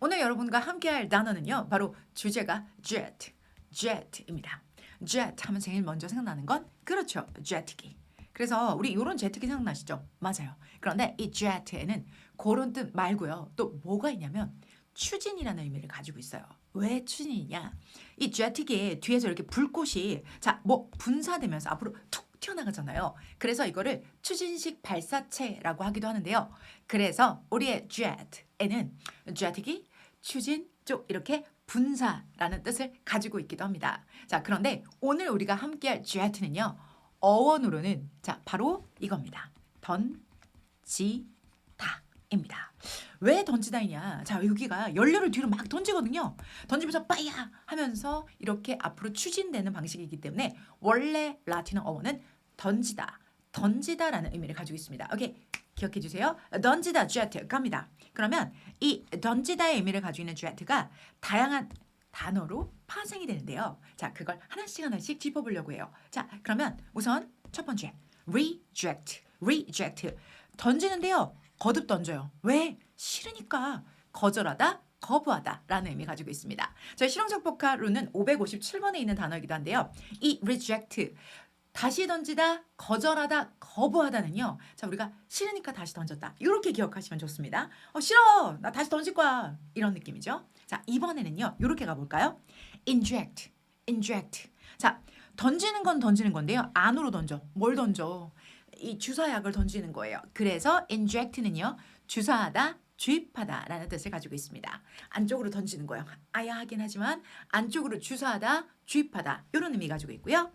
오늘 여러분과 함께할 단어는요. 바로 주제가 jet, jet입니다. jet 하면 제일 먼저 생각나는 건 그렇죠. jet기. 그래서 우리 이런 제트기 생각나시죠? 맞아요. 그런데 이 jet에는 그런 뜻 말고요. 또 뭐가 있냐면 추진이라는 의미를 가지고 있어요. 왜 추진이냐? 이 제트기에 뒤에서 이렇게 불꽃이 자, 뭐 분사되면서 앞으로 툭 튀어나가잖아요. 그래서 이거를 추진식 발사체라고 하기도 하는데요. 그래서 우리의 jet에는 제트기, 추진 쪽 이렇게 분사라는 뜻을 가지고 있기도 합니다. 자, 그런데 오늘 우리가 함께할 jet는요. 어원으로는 자, 바로 이겁니다. 던지다입니다. 왜 던지다이냐? 자, 여기가 연료를 뒤로 막 던지거든요. 던지면서 빠야 하면서 이렇게 앞으로 추진되는 방식이기 때문에 원래 라틴어 어원은 던지다, 던지다라는 의미를 가지고 있습니다. 오케이. 기억해 주세요. 던지다 jet 갑니다. 그러면 이 던지다의 의미를 가지고 있는 jet가 다양한 단어로 파생이 되는데요. 자, 그걸 하나씩 하나씩 짚어보려고 해요. 자, 그러면 우선 첫 번째 reject, reject 던지는데요. 거듭 던져요. 왜? 싫으니까 거절하다, 거부하다라는 의미 가지고 있습니다. 저희 실용적 복화로는 557번에 있는 단어이기도 한데요. 이 reject 다시 던지다, 거절하다, 거부하다는요. 자, 우리가 싫으니까 다시 던졌다. 이렇게 기억하시면 좋습니다. 어, 싫어. 나 다시 던질 거야. 이런 느낌이죠. 자, 이번에는요. 이렇게 가볼까요? inject, inject. 자, 던지는 건 던지는 건데요. 안으로 던져. 뭘 던져? 이 주사약을 던지는 거예요. 그래서 inject는요. 주사하다, 주입하다라는 뜻을 가지고 있습니다. 안쪽으로 던지는 거예요. 아야 하긴 하지만 안쪽으로 주사하다, 주입하다 이런 의미 가지고 있고요.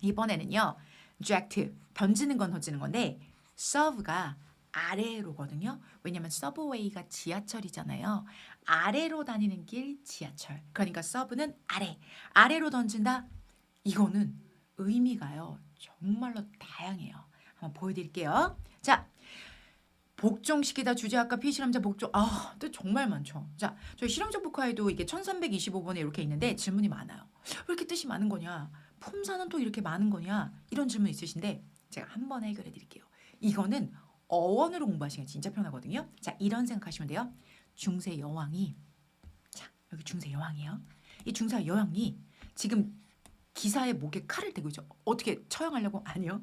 이번에는요. eject 던지는 건 던지는 건데 serve가 아래로거든요. 왜냐면 서브웨이가 지하철이잖아요. 아래로 다니는 길 지하철. 그러니까 서브는 아래. 아래로 던진다. 이거는 의미가요. 정말로 다양해요. 한번 보여드릴게요. 자, 복종시키다 주제학과 피실험자 복종 아, 또 정말 많죠. 자, 저희 실험적 복화에도 이게 1325번에 이렇게 있는데 질문이 많아요. 왜 이렇게 뜻이 많은 거냐? 품사는 또 이렇게 많은 거냐? 이런 질문 있으신데 제가 한 번에 해결해 드릴게요. 이거는 어원으로 공부하시면 진짜 편하거든요. 자, 이런 생각하시면 돼요. 중세 여왕이 자, 여기 중세 여왕이에요. 이 중세 여왕이 지금 기사의 목에 칼을 대고 있죠. 어떻게 처형하려고? 아니요.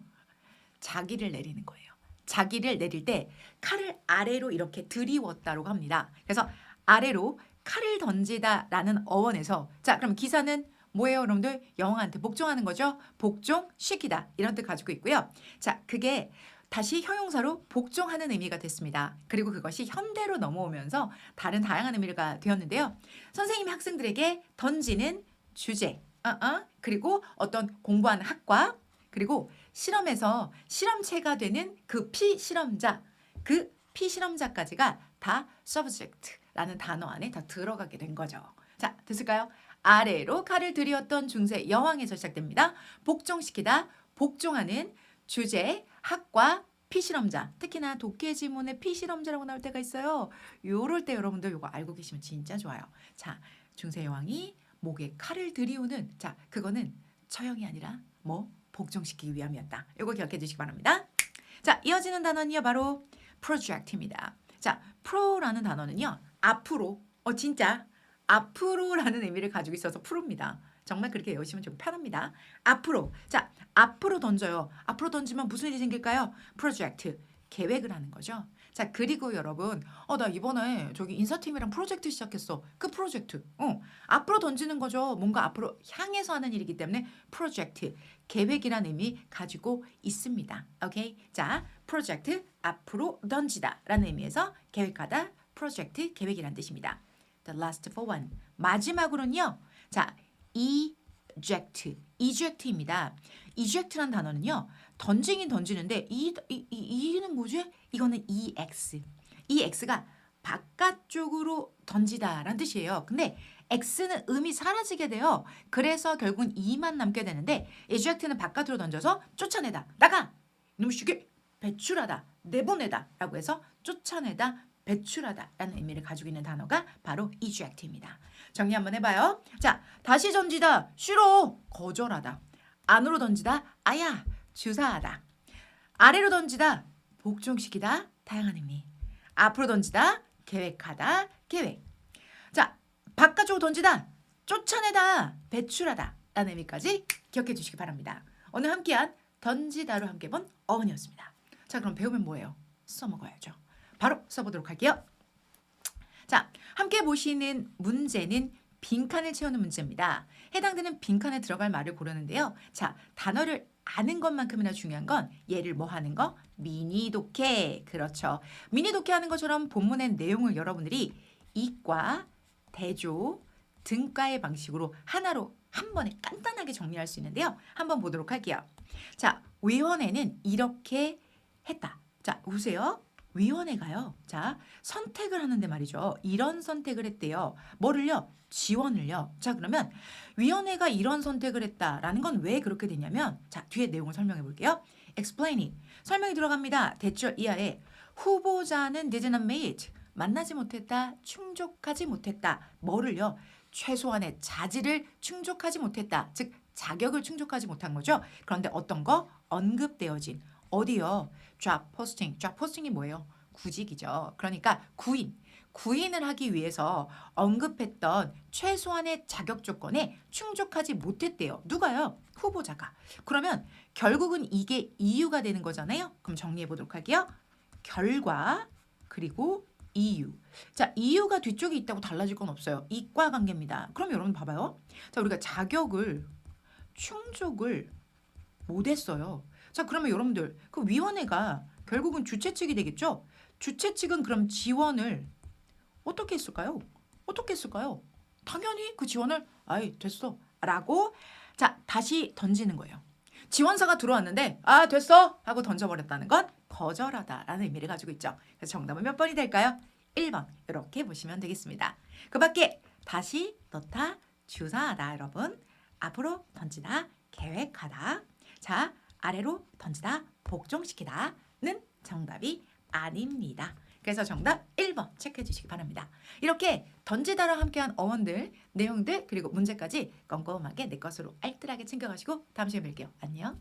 자기를 내리는 거예요. 자기를 내릴 때 칼을 아래로 이렇게 들이웠다고 합니다. 그래서 아래로 칼을 던지다라는 어원에서 자 그럼 기사는 뭐예요 여러분들? 영한테 복종하는 거죠? 복종시키다. 이런 뜻 가지고 있고요. 자 그게 다시 형용사로 복종하는 의미가 됐습니다. 그리고 그것이 현대로 넘어오면서 다른 다양한 의미가 되었는데요. 선생님이 학생들에게 던지는 주제 어, 어, 그리고 어떤 공부하는 학과 그리고 실험에서 실험체가 되는 그 피실험자, 그 피실험자까지가 다 subject라는 단어 안에 다 들어가게 된 거죠. 자, 됐을까요? 아래로 칼을 들이었던 중세 여왕에서 시작됩니다. 복종시키다, 복종하는 주제, 학과, 피실험자. 특히나 독해 지문에 피실험자라고 나올 때가 있어요. 요럴 때 여러분들 요거 알고 계시면 진짜 좋아요. 자, 중세 여왕이 목에 칼을 들이우는 자, 그거는 처형이 아니라 뭐 복종시키기 위함이었다. 이거 기억해 주시기 바랍니다. 자, 이어지는 단어는요. 바로 project입니다. 자, pro라는 단어는요. 앞으로 어 진짜 앞으로라는 의미를 가지고 있어서 프로입니다. 정말 그렇게 외우시면 좀 편합니다. 앞으로. 자, 앞으로 던져요. 앞으로 던지면 무슨 일이 생길까요? 프로젝트. 계획을 하는 거죠. 자, 그리고 여러분, 어, 나 이번에 저기 인사팀이랑 프로젝트 시작했어. 그 프로젝트. 어, 앞으로 던지는 거죠. 뭔가 앞으로 향해서 하는 일이기 때문에 프로젝트. 계획이란 의미 가지고 있습니다. 오케이? 자, 프로젝트, 앞으로 던지다. 라는 의미에서 계획하다, 프로젝트, 계획이란 뜻입니다. The last for one. 마지막으로는요. 자, eject. eject입니다. eject란 단어는요. 던지긴 던지는데 이, 이, 이, 이는 뭐지? 이거는 ex. ex가 바깥쪽으로 던지다라는 뜻이에요. 근데 x는 음이 사라지게 돼요. 그래서 결국은 e만 남게 되는데 eject는 바깥으로 던져서 쫓아내다. 나가! 이놈 시계 배출하다. 내보내다. 라고 해서 쫓아내다. 배출하다라는 의미를 가지고 있는 단어가 바로 eject입니다. 정리 한번 해봐요. 자, 다시 던지다, 싫어, 거절하다. 안으로 던지다, 아야, 주사하다. 아래로 던지다, 복종시키다, 다양한 의미. 앞으로 던지다, 계획하다, 계획. 아래로 던지다, 쫓아내다, 배출하다 라는 의미까지 기억해 주시기 바랍니다. 오늘 함께한 던지다로 함께 본 어원이었습니다. 자 그럼 배우면 뭐예요? 써먹어야죠. 바로 써보도록 할게요. 자 함께 보시는 문제는 빈칸을 채우는 문제입니다. 해당되는 빈칸에 들어갈 말을 고르는데요. 자 단어를 아는 것만큼이나 중요한 건 얘를 뭐 하는 거? 미니 독해. 그렇죠. 미니 독해 하는 것처럼 본문의 내용을 여러분들이 이과, 대조, 등가의 방식으로 하나로 한 번에 간단하게 정리할 수 있는데요. 한번 보도록 할게요. 자, 위원회는 이렇게 했다. 자, 보세요. 위원회가요. 자, 선택을 하는데 말이죠. 이런 선택을 했대요. 뭐를요? 지원을요. 자, 그러면 위원회가 이런 선택을 했다라는 건 왜 그렇게 됐냐면 자, 뒤에 내용을 설명해 볼게요. explaining. 설명이 들어갑니다. 대절 이하에 후보자는 did not meet. 만나지 못했다. 충족하지 못했다. 뭐를요? 최소한의 자질을 충족하지 못했다. 즉 자격을 충족하지 못한 거죠. 그런데 어떤 거 언급되어진 어디요? job posting. job posting이 뭐예요? 구직이죠. 그러니까 구인. 구인을 하기 위해서 언급했던 최소한의 자격 조건에 충족하지 못했대요. 누가요? 후보자가. 그러면 결국은 이게 이유가 되는 거잖아요. 그럼 정리해 보도록 할게요. 결과 그리고 이유. 자, 이유가 뒤쪽에 있다고 달라질 건 없어요. 이과 관계입니다. 그럼 여러분 봐봐요. 자, 우리가 자격을 충족을 못했어요. 자, 그러면 여러분들 그 위원회가 결국은 주최 측이 되겠죠? 주최 측은 그럼 지원을 어떻게 했을까요? 어떻게 했을까요? 당연히 그 지원을 아이 됐어 라고 자 다시 던지는 거예요. 지원서가 들어왔는데 아 됐어 하고 던져버렸다는 건 거절하다라는 의미를 가지고 있죠. 그래서 정답은 몇 번이 될까요? 1번 이렇게 보시면 되겠습니다. 그 밖에 다시 넣다 주사하다 여러분 앞으로 던지다 계획하다 자 아래로 던지다 복종시키다는 정답이 아닙니다. 그래서 정답 1번 체크해 주시기 바랍니다. 이렇게 던지다랑 함께한 어원들, 내용들 그리고 문제까지 꼼꼼하게 내 것으로 알뜰하게 챙겨가시고 다음 시간에 뵐게요. 안녕.